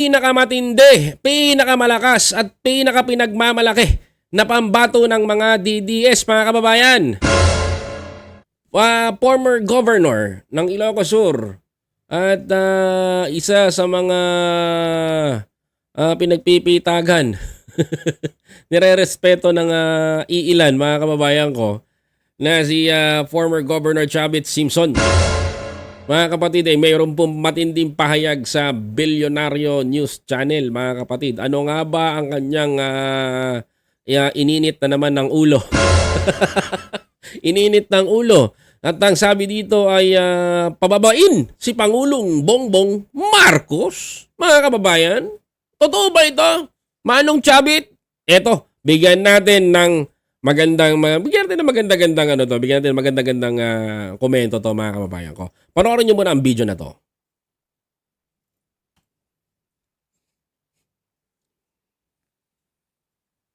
pinakamatindi, pinakamalakas at pinakapinagmamalaki na pambato ng mga DDS mga kababayan. Uh, former governor ng Ilocos Sur at ah, isa sa mga ah, pinagpipitagan nire-respeto ng ah, iilan mga kababayan ko na si ah, former Governor Chavit Simpson. Mga kapatid, eh, mayroon pong matinding pahayag sa Bilyonaryo News Channel, mga kapatid. Ano nga ba ang kanyang ya- ininit na naman ng ulo? ininit ng ulo. At ang sabi dito ay ah, pababain si Pangulong Bongbong Marcos. Mga kababayan, totoo ba ito? Manong Chabit? Eto, bigyan natin ng magandang, mga- bigyan natin ng maganda-gandang ano to, bigyan natin ng maganda-gandang ah, komento to mga kababayan ko. Panoorin nyo muna ang video na to.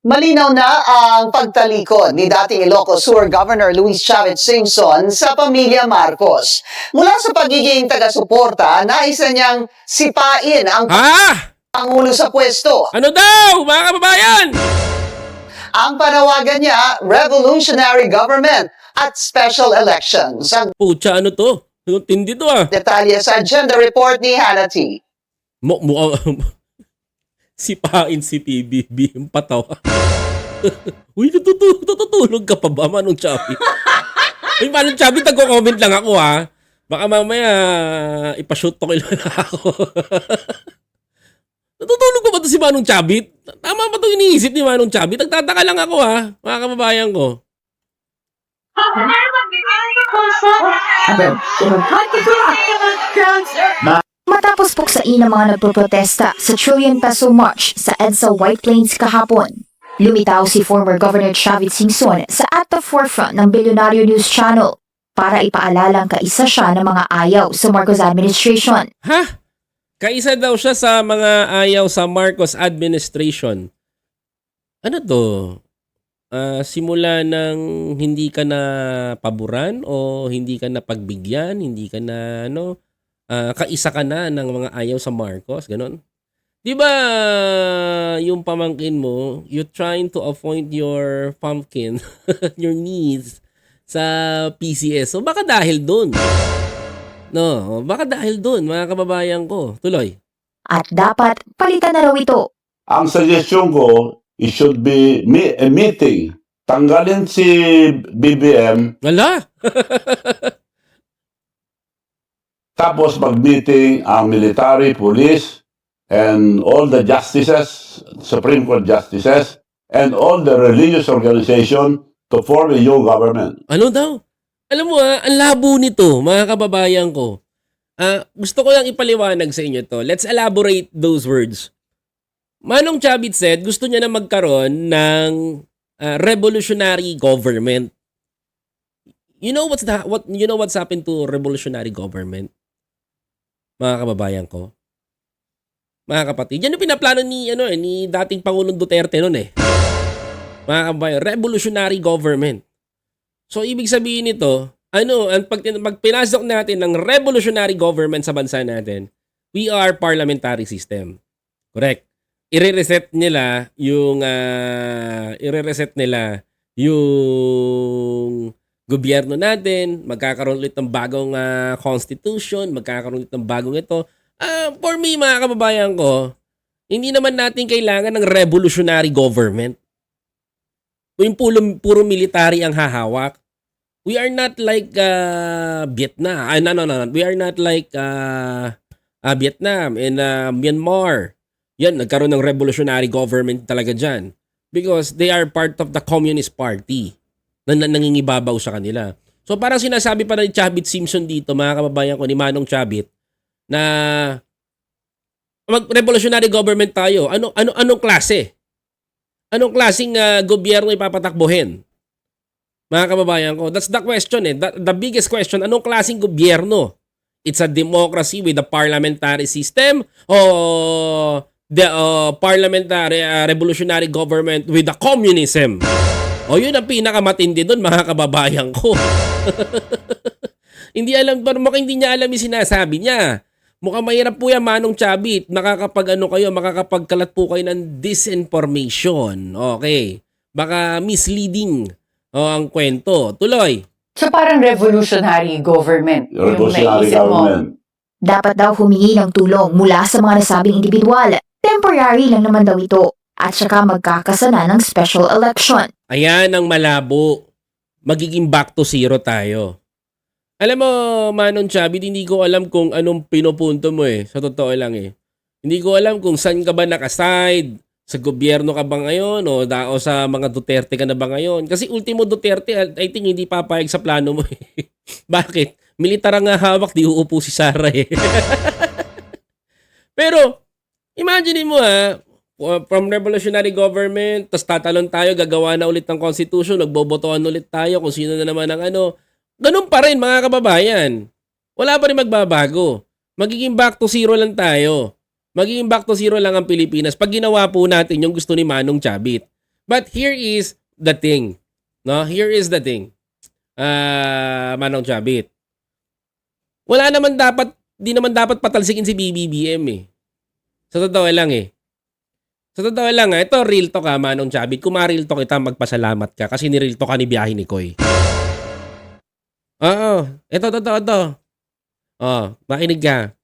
Malinaw na ang pagtalikod ni dating Ilocos Sur Governor Luis Chavez Singson sa pamilya Marcos. Mula sa pagiging taga-suporta, naisa niyang sipain ang Ha? Pangulo sa pwesto. Ano daw, mga kababayan? Ang panawagan niya, revolutionary government at special elections. Ang Pucha, ano to? Ang Tindi to ah. detalye sa agenda report ni Hannity. Mo, mo, sipain si PBB yung patawa. Uy, natutu- natutulog ka pa ba, Manong Chabi? Uy, Manong Chabi, tagko-comment lang ako ha. Baka mamaya ipashoot to kailan ako. Natutulog pa ba to si Manong Chabi? Tama ba itong iniisip ni Manong Chabi? Nagtataka lang ako ha, mga kababayan ko. Matapos puksain ng mga nagpoprotesta sa Trillion Peso March sa EDSA White Plains kahapon, lumitaw si former Governor Chavit Singson sa at the forefront ng Bilyonaryo News Channel para ipaalalang kaisa siya ng mga ayaw sa Marcos administration. Ha? Kaisa daw siya sa mga ayaw sa Marcos administration. Ano to? Ah, simula ng hindi ka na paboran o hindi ka na pagbigyan, hindi ka na ano, ah, kaisa ka na ng mga ayaw sa Marcos, ganon. 'Di ba yung pamangkin mo, you trying to appoint your pumpkin, your needs sa PCS. So baka dahil doon. No, baka dahil doon, mga kababayan ko. Tuloy. At dapat palitan na raw ito. Ang suggestion ko, it should be mi- a meeting. Tanggalin si BBM, Wala. tapos mag-meeting ang military, police, and all the justices, Supreme Court justices, and all the religious organization to form a new government. Ano daw? Alam mo ha, ang labo nito, mga kababayan ko. Ah, gusto ko lang ipaliwanag sa inyo to. Let's elaborate those words. Manong Chavit said, gusto niya na magkaroon ng ah, revolutionary government. You know what's the, what you know what's happened to revolutionary government? Mga kababayan ko. Mga kapatid, yan yung pinaplano ni ano eh, ni dating Pangulong Duterte noon eh. Mga kababayan, revolutionary government. So, ibig sabihin nito, ano, ang pag, pag pinasok natin ng revolutionary government sa bansa natin, we are parliamentary system. Correct. I-reset nila yung, uh, i-reset nila yung gobyerno natin, magkakaroon ulit ng bagong ah, constitution, magkakaroon ulit ng bagong ito. Ah, for me, mga kababayan ko, hindi naman natin kailangan ng revolutionary government. Yung puro, puro military ang hahawak. We are not like uh, Vietnam. Ah, no, no, no, no. We are not like uh, uh, Vietnam and uh, Myanmar. Yan, nagkaroon ng revolutionary government talaga dyan. Because they are part of the Communist Party na, na nangingibabaw sa kanila. So parang sinasabi pa ni Chabit Simpson dito, mga kababayan ko, ni Manong Chabit, na mag-revolutionary government tayo. Ano, ano, anong klase? Anong klaseng uh, gobyerno ipapatakbohin? Mga kababayan ko, that's the question eh. The, the biggest question, anong klaseng gobyerno? It's a democracy with a parliamentary system o the uh, parliamentary uh, revolutionary government with a communism? O yun ang pinakamatindi doon mga kababayan ko. hindi alam, pero mukhang hindi niya alam yung sinasabi niya. Mukhang mahirap po yan, Manong Chabit. Makakapag ano kayo, makakapagkalat po kayo ng disinformation. Okay. Baka misleading oh, ang kwento. Tuloy. So parang revolutionary government yung Revolutionary mo. government. Dapat daw humingi ng tulong mula sa mga nasabing individual. Temporary lang naman daw ito. At saka magkakasana ng special election. Ayan ang malabo. Magiging back to zero tayo. Alam mo, Manon Chabit, hindi ko alam kung anong pinupunto mo eh. Sa totoo lang eh. Hindi ko alam kung saan ka ba nakaside. Sa gobyerno ka ba ngayon o, da, o sa mga Duterte ka na ba ngayon? Kasi ultimo Duterte, I think hindi papayag sa plano mo eh. Bakit? Militar ang nga hawak, di uupo si Sara eh. Pero, imagine mo ha, from revolutionary government, tas tatalon tayo, gagawa na ulit ng constitution, nagbobotohan ulit tayo kung sino na naman ang ano. Ganun pa rin mga kababayan. Wala pa rin magbabago. Magiging back to zero lang tayo. Magiging back to zero lang ang Pilipinas pag ginawa po natin yung gusto ni Manong Chabit. But here is the thing. No? Here is the thing. Ah, Manong Chabit. Wala naman dapat, di naman dapat patalsikin si BBBM eh. Sa totoo lang eh. Sa totoo lang ha, ito real talk ha, Manong Chabit. Kung ma-real talk kita, magpasalamat ka kasi ni-real talk ka ni biyahe ni Koy. Oo, ito, totoo to. Oh, makinig ka.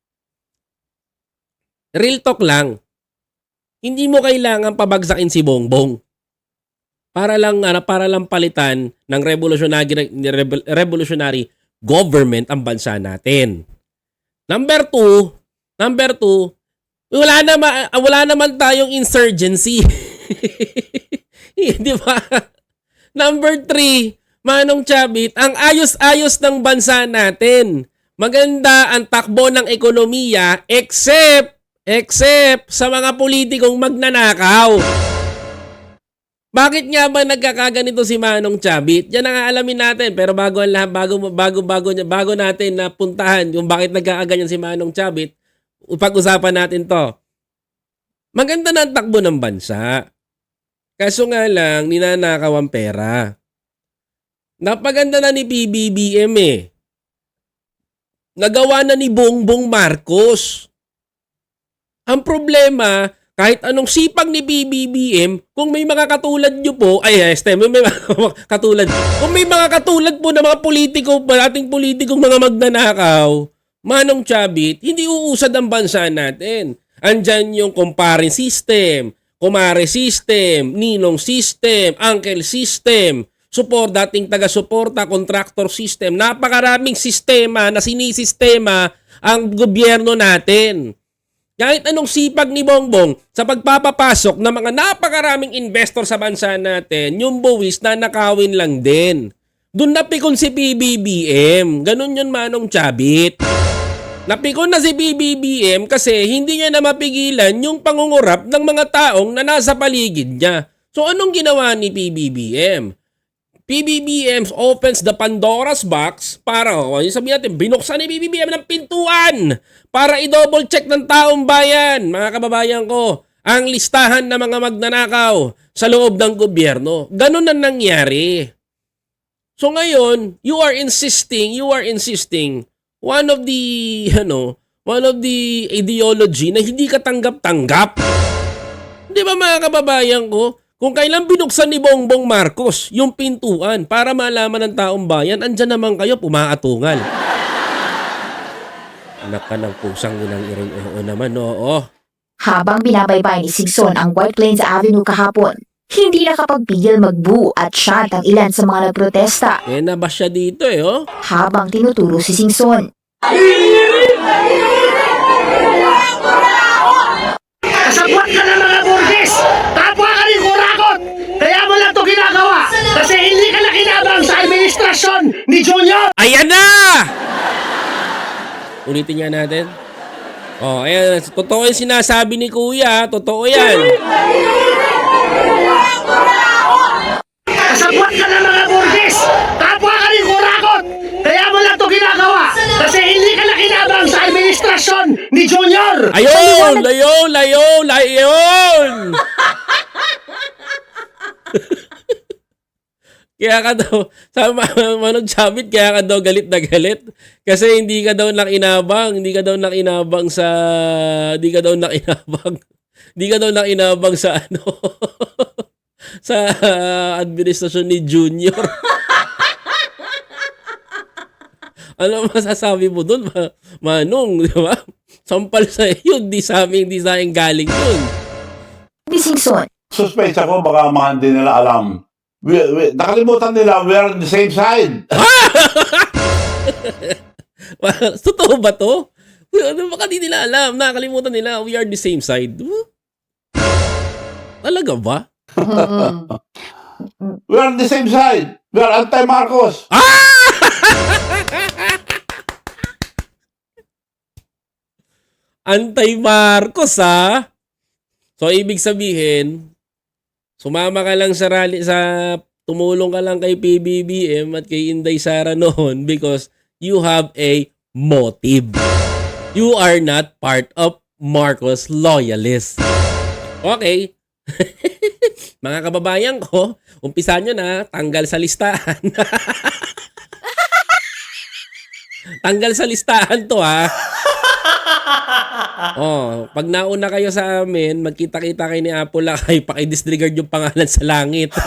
Real talk lang. Hindi mo kailangan pabagsakin si Bongbong. Para lang ano, para lang palitan ng revolutionary revolutionary government ang bansa natin. Number two, number two, wala naman wala naman tayong insurgency. Di ba? Number three, Manong Chabit, ang ayos-ayos ng bansa natin. Maganda ang takbo ng ekonomiya except except sa mga politikong magnanakaw. Bakit nga ba nagkakaganito si Manong Chabit? Yan ang aalamin natin. Pero bago ang lahat, bago, bago, bago, bago natin napuntahan yung bakit nagkakaganyan si Manong Chabit, pag-usapan natin to. Maganda na ang takbo ng bansa. Kaso nga lang, ninanakaw ang pera. Napaganda na ni PBBM eh. Nagawa na ni Bongbong Marcos. Ang problema, kahit anong sipag ni BBBM, kung may mga katulad nyo po, ay, este, may, may mga katulad. Kung may mga katulad po na mga politiko, ating politikong mga magnanakaw, Manong Chabit, hindi uusad ang bansa natin. Andyan yung comparing system, kumare system, ninong system, uncle system, support, dating taga-suporta, contractor system. Napakaraming sistema na sinisistema ang gobyerno natin. Kahit anong sipag ni Bongbong sa pagpapapasok ng mga napakaraming investor sa bansa natin, yung buwis na nakawin lang din. Doon napikon si PBBM. Ganun yun manong Chabit. Napikon na si BBBM kasi hindi niya na mapigilan yung pangungurap ng mga taong na nasa paligid niya. So anong ginawa ni PBBM? PBBM opens the Pandora's box para, o yung sabihin natin, binuksan ni PBBM ng pintuan para i-double check ng taong bayan, mga kababayan ko, ang listahan ng mga magnanakaw sa loob ng gobyerno. Ganun na nangyari. So ngayon, you are insisting, you are insisting, one of the, ano, one of the ideology na hindi ka tanggap-tanggap. Di ba mga kababayan ko? Kung kailan binuksan ni Bongbong Marcos yung pintuan para malaman ng taong bayan, andyan naman kayo pumaatungal. Anak ka ng pusang inang iring oo naman, oo. Habang binabaybay ni Sigson ang White Plains Avenue kahapon, hindi nakapagpigil magbu at shot ang ilan sa mga nagprotesta Eh, nabas siya dito eh, oh. habang tinuturo si Singson. Kasabwat ka ng mga burgis! Kapwa ginagawa! Kasi hindi ka nakinabang sa administrasyon ni Junior! Ayan na! Ulitin nga natin. Oh, ayan. Totoo yung sinasabi ni Kuya. Totoo yan. Kasabwat ka ng mga burgis! Kapwa ka rin kurakot! Kaya mo lang to ginagawa! Kasi hindi ka nakinabang sa administrasyon ni Junior! Ayun! Ayun! Ayun! Ayun! kaya ka daw, Ma- Manong Chavit, kaya ka daw galit na galit. Kasi hindi ka daw nakinabang, hindi ka daw nakinabang sa, hindi ka daw nakinabang, hindi ka daw nakinabang sa ano, sa administrasyon ni Junior. ano masasabi mo doon, Ma- Manong, di ba? Sampal sa iyo, di sa amin, di sa akin galing yun. Ni Singson, Suspect ako, baka mga hindi nila alam. We, we, nakalimutan nila, we are on the same side. Totoo ba to? Ano baka di nila alam? Nakakalimutan nila, we are the same side. Talaga ba? We are on the same side. We are anti-Marcos. Antay-Marcos, ha? So, ibig sabihin, sumama ka lang sa rally, sa tumulong ka lang kay PBBM at kay Inday Sara noon because you have a motive. You are not part of Marcos loyalists. Okay. Mga kababayan ko, umpisa nyo na, tanggal sa listahan. tanggal sa listahan to ha. Oh, pag nauna kayo sa amin, magkita-kita kayo ni Apple Lakay, paki-disregard yung pangalan sa langit.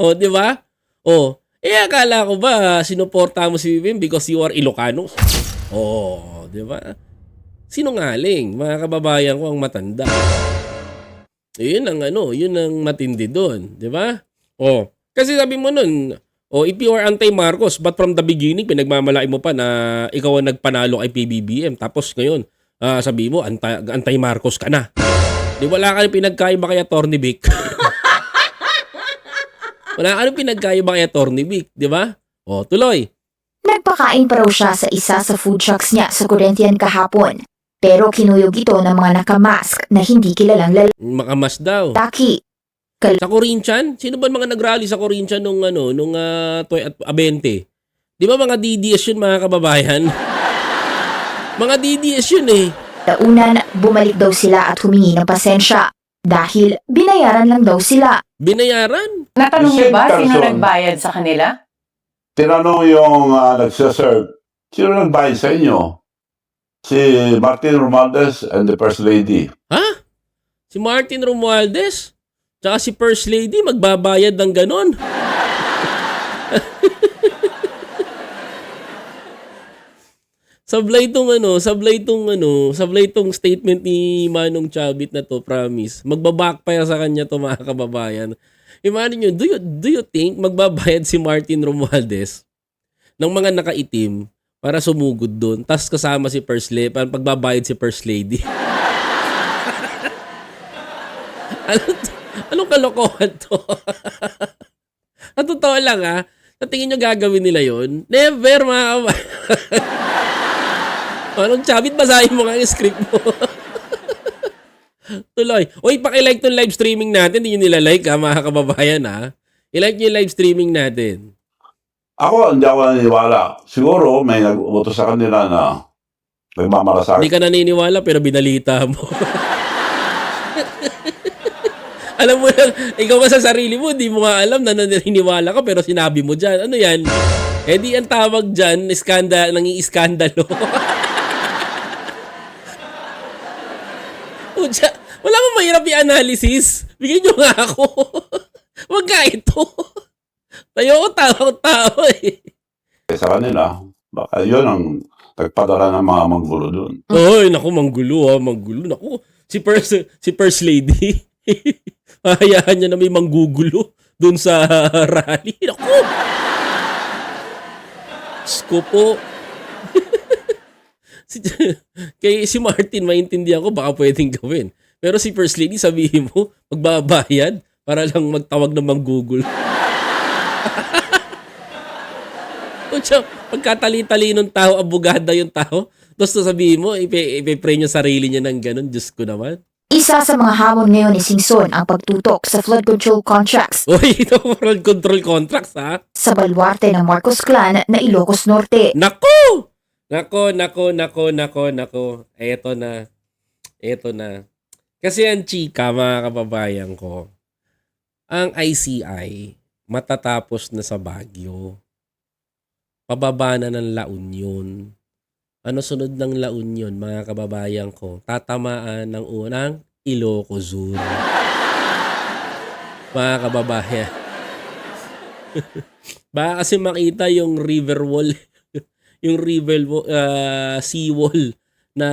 oh, di ba? Oh, eh akala ko ba sinuporta mo si Bim because you are Ilocano? Oh, di ba? Sinungaling, mga kababayan ko ang matanda. Yun ang ano, yun ang matindi doon, di ba? Oh, kasi sabi mo nun, oh, if you are anti-Marcos, but from the beginning, pinagmamalaki mo pa na ikaw ang nagpanalo kay PBBM. Tapos ngayon, ah, sabi mo, anti- anti-Marcos ka na. Di wala ka rin pinagkaiba kay Atty. Vic. wala ka rin pinagkaiba kay Atty. Vic, di ba? Oh, tuloy. nagpakain pa raw siya sa isa sa food trucks niya sa Corinthian kahapon. Pero kinuyog ito ng mga nakamask na hindi kilalang Makamas daw. Lalaki. Sa Corinthian? Sino ba mga nagrally sa Corinthian nung ano, nung uh, at Abente? Di ba mga DDS yun mga kababayan? mga DDS yun eh. Taunan, bumalik daw sila at humingi ng pasensya dahil binayaran lang daw sila. Binayaran. Natanong niyo same ba sino person. nagbayad sa kanila? Tinanong yung uh, nagsaserve, sino nagbayad sa inyo? Si Martin Romualdez and the First Lady. Ha? Si Martin Romualdez? Tsaka si First Lady magbabayad ng ganon. sablay tong ano, sablay tong ano, sablay tong statement ni Manong Chabit na to, promise. Magbabackfire sa kanya to mga kababayan. Imagine nyo, do you, do you think magbabayad si Martin Romualdez ng mga nakaitim para sumugod doon, tas kasama si First Lady, para pagbabayad si First Lady? ano, anong kalokohan to? Sa totoo lang ha, sa tingin nyo gagawin nila yon Never mga kababayan. Anong chabit, basahin mo nga yung script mo. Tuloy. Uy, pakilike tong live streaming natin. Hindi nyo nila-like ha, mga kababayan ha. I-like nyo yung live streaming natin. Ako, hindi ako naniniwala. Siguro may nag-utos sa kanila na nagmamalasakit. Hindi ka naniniwala pero binalita mo. Alam mo lang, ikaw ka sa sarili mo, di mo nga alam na naniniwala ka pero sinabi mo dyan. Ano yan? Eh di ang tawag dyan, skanda, nangi-iskandalo. Pucha, wala mo mahirap i-analysis. Bigyan nyo nga ako. Wag nga ito. Tayo ko tao-tao eh. sa kanila. Baka yun ang nagpadala ng mga manggulo doon. Ay, naku, manggulo ha, manggulo. Naku, si First, si First Lady, hayaan niya na may manggugulo doon sa rally. Naku! Sko po. si, kay si Martin, maintindihan ko, baka pwedeng gawin. Pero si First Lady, sabihin mo, magbabayad para lang magtawag ng manggugulo. Kutsa, pagkatali-tali ng tao, abogada yung tao, tapos sabihin mo, ipe- ipe-pray niya sarili niya ng ganun, Diyos ko naman. Isa sa mga hamon ngayon ni Singson ang pagtutok sa flood control contracts Uy, ito flood control contracts ha. sa baluarte ng Marcos Clan na Ilocos Norte. Nako! Nako, nako, nako, nako, nako. Eto na. Eto na. Kasi ang chika, mga kababayan ko, ang ICI matatapos na sa Baguio. Pababa na ng La Union. Ano sunod ng La Union, mga kababayan ko? Tatamaan ng unang Ilocos Sur. mga kababayan. Baka kasi makita yung river wall, yung river wa- ah, sea wall na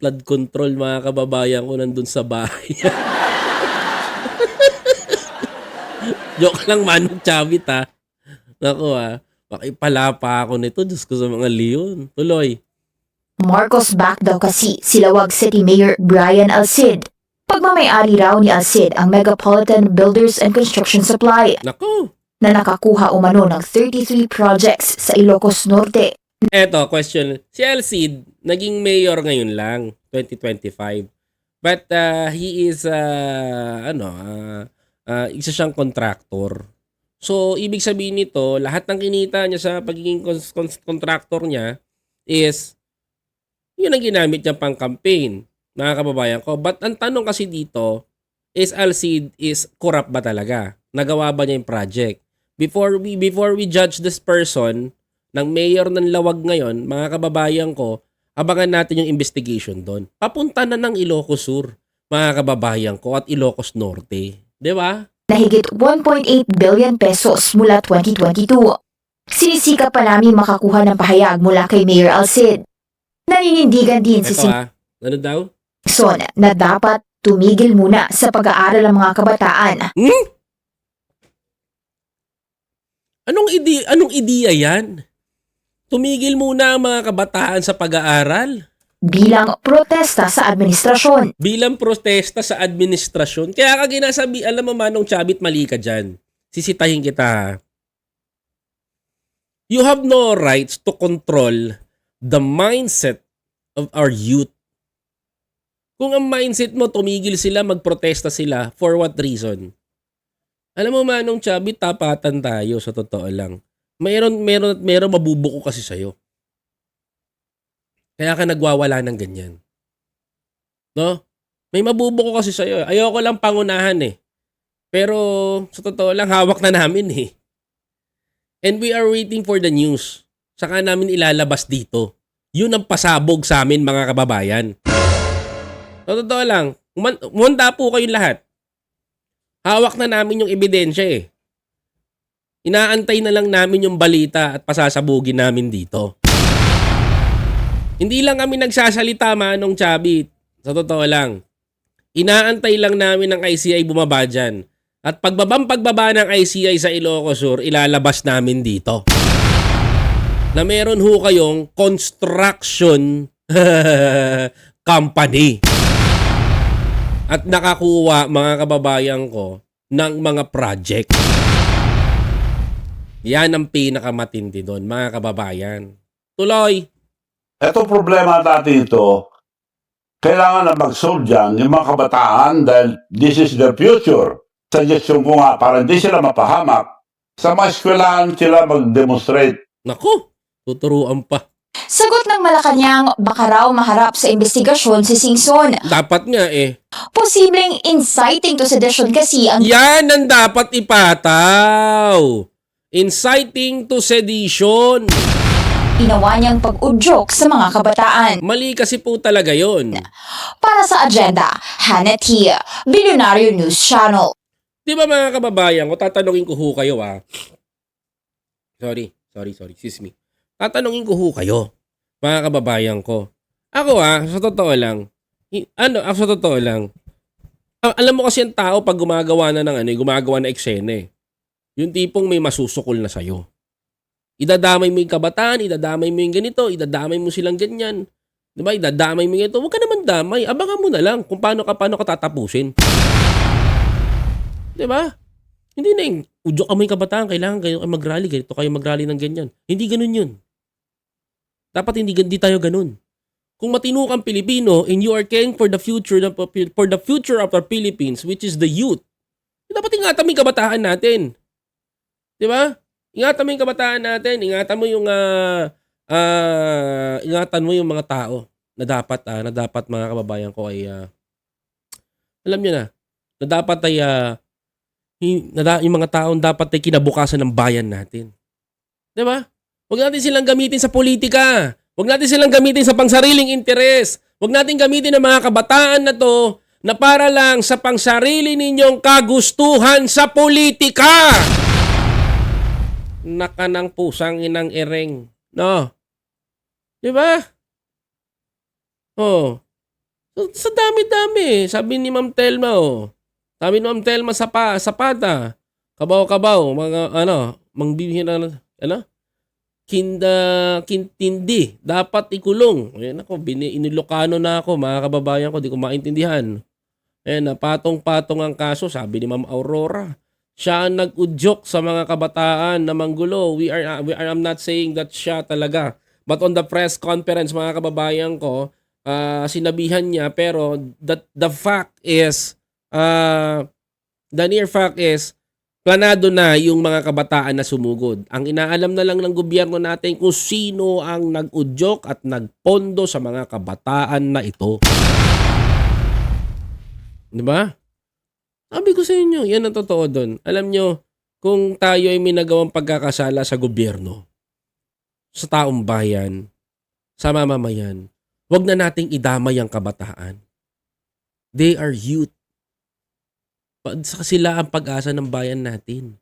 flood control mga kababayan ko nandun sa bahay. Joke lang Manong Chavit ha. Naku ha. Makipalapa ako nito. Diyos ko sa mga leon. Tuloy. Marcos back daw kasi Silawag City Mayor Brian Alcid. Pagmamayari raw ni Alcid ang Megapolitan Builders and Construction Supply Naku. na nakakuha umano ng 33 projects sa Ilocos Norte. Eto, question. Si Alcid, naging mayor ngayon lang, 2025. But uh, he is, uh, ano, uh, uh, isa siyang contractor. So, ibig sabihin nito, lahat ng kinita niya sa pagiging contractor niya is, yun ang ginamit niya pang campaign, mga kababayan ko. But ang tanong kasi dito, is Alcid is corrupt ba talaga? Nagawa ba niya yung project? Before we, before we judge this person, ng mayor ng Lawag ngayon, mga kababayan ko, abangan natin yung investigation doon. Papunta na ng Ilocos Sur, mga kababayan ko, at Ilocos Norte. Di ba? na higit 1.8 billion pesos mula 2022. Sinisikap pa namin makakuha ng pahayag mula kay Mayor Alcid. Naninindigan din si Ito ah. Ano daw? Simpson na dapat tumigil muna sa pag-aaral ng mga kabataan Hmm? Anong ide anong ideya yan? Tumigil muna ang mga kabataan sa pag-aaral bilang protesta sa administrasyon. bilang protesta sa administrasyon. Kaya ka ginasabi, alam mo manong Chabit, mali ka dyan. Sisitahin kita. ha. You have no rights to control the mindset of our youth. Kung ang mindset mo, tumigil sila, magprotesta sila, for what reason? Alam mo manong Chabit, tapatan tayo sa totoo lang. Mayroon, meron, meron mabubuko kasi sa'yo. Kaya ka nagwawala ng ganyan. No? May mabubuko kasi sa'yo. Ayoko lang pangunahan eh. Pero sa totoo lang, hawak na namin eh. And we are waiting for the news. Saka namin ilalabas dito. Yun ang pasabog sa amin mga kababayan. Sa totoo lang, uman- umanda po kayong lahat. Hawak na namin yung ebidensya eh. Inaantay na lang namin yung balita at pasasabugin namin dito. Hindi lang kami nagsasalita manong Chabit. Sa totoo lang. Inaantay lang namin ng ICI bumaba dyan. At pagbabang pagbaba ng ICI sa Ilocos Sur, ilalabas namin dito. Na meron ho kayong construction company. At nakakuha mga kababayan ko ng mga project. Yan ang pinakamatindi doon, mga kababayan. Tuloy! Ito problema natin ito, kailangan na mag-solve dyan yung mga kabataan dahil this is their future. Suggestion ko nga, para hindi sila mapahamak, sa mga eskwelahan sila mag-demonstrate. Naku! Tuturuan pa. Sagot ng Malacanang, baka raw maharap sa investigasyon si Singson. Dapat nga eh. Posibleng inciting to sedition kasi ang Yan ang dapat ipataw. Inciting to sedition. ginawa niyang pag-udyok sa mga kabataan. Mali kasi po talaga yon. Para sa agenda, Hannah T. Billionaire News Channel. Di ba mga kababayan ko, tatanungin ko ho kayo ah. Sorry, sorry, sorry, excuse me. Tatanungin ko ho kayo, mga kababayan ko. Ako ah, sa totoo lang, ano, ako sa totoo lang, a- alam mo kasi ang tao pag gumagawa na ng ano, eh, gumagawa na eksena eh. Yung tipong may masusukol na sa'yo. Idadamay mo yung kabataan, idadamay mo yung ganito, idadamay mo silang ganyan. Di ba? Idadamay mo yung ito. Huwag ka naman damay. Abangan mo na lang kung paano ka, paano ka tatapusin. Di ba? Hindi na yung udyo ka mo yung kabataan, kailangan kayo mag-rally, ganito kayo mag-rally ng ganyan. Hindi ganun yun. Dapat hindi, hindi tayo ganun. Kung matino kang Pilipino and you are caring for the future for the future of our Philippines, which is the youth, dapat ingatan mo yung kabataan natin. Di ba? Ingatan mo yung kabataan natin, ingatan mo yung ah ah, ingatan mo yung mga tao na dapat ah, na dapat mga kababayan ko ay ah, Alam niyo na, na dapat ay, ah, hi- na yung mga taong dapat ay kinabukasan ng bayan natin. Di ba? Huwag natin silang gamitin sa politika. Huwag natin silang gamitin sa pangsariling interes. Huwag natin gamitin ng mga kabataan na to na para lang sa pangsarili ninyong kagustuhan sa politika. Naka ng pusang inang ereng. No? Di ba? Oh. Sa dami-dami. Sabi ni Ma'am Telma, oh. Sabi ni Ma'am Telma sa pa, Zapata. Kabaw-kabaw. Mga, ano, mangbibihin na, ano? Kinda, kintindi. Dapat ikulong. Ayan ako, bini, inilokano na ako, mga kababayan ko, di ko maintindihan. Ayan patong-patong ang kaso, sabi ni Ma'am Aurora. Siya ang nag-udyok sa mga kabataan na manggulo. We are, we are, I'm not saying that siya talaga. But on the press conference, mga kababayan ko, ah, sinabihan niya, pero the, the fact is, ah, the near fact is, planado na yung mga kabataan na sumugod. Ang inaalam na lang ng gobyerno natin kung sino ang nag-udyok at nagpondo sa mga kabataan na ito. Di ba? Sabi ko sa inyo, yan ang totoo doon. Alam nyo, kung tayo ay may pagkakasala sa gobyerno, sa taong bayan, sa mamamayan, wag na nating idamay ang kabataan. They are youth. Sila ang pag-asa ng bayan natin.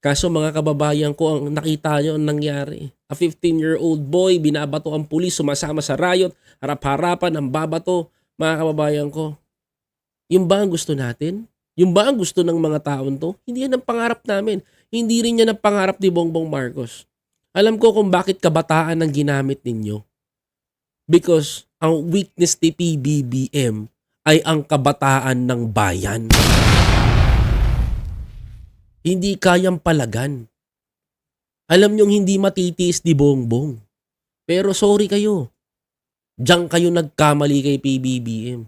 Kaso mga kababayan ko, ang nakita nyo ang nangyari. A 15-year-old boy, binabato ang pulis, sumasama sa riot, harap-harapan ang babato. Mga kababayan ko, yung ba ang gusto natin? Yung ba ang gusto ng mga taon to? Hindi yan ang pangarap namin. Hindi rin yan ang pangarap ni Bongbong Marcos. Alam ko kung bakit kabataan ang ginamit ninyo. Because ang weakness ni PBBM ay ang kabataan ng bayan. Hindi kayang palagan. Alam nyong hindi matitiis ni Bongbong. Pero sorry kayo. Diyan kayo nagkamali kay PBBM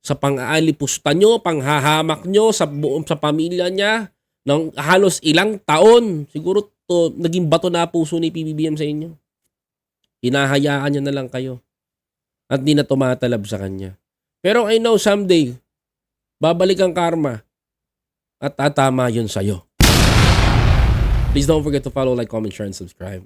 sa pang-aalipusta nyo, panghahamak nyo sa buong sa pamilya niya ng halos ilang taon. Siguro to, naging bato na puso ni PBBM sa inyo. Hinahayaan niya na lang kayo. At di na tumatalab sa kanya. Pero I know someday, babalik ang karma at tatama yun sa'yo. Please don't forget to follow, like, comment, share, and subscribe.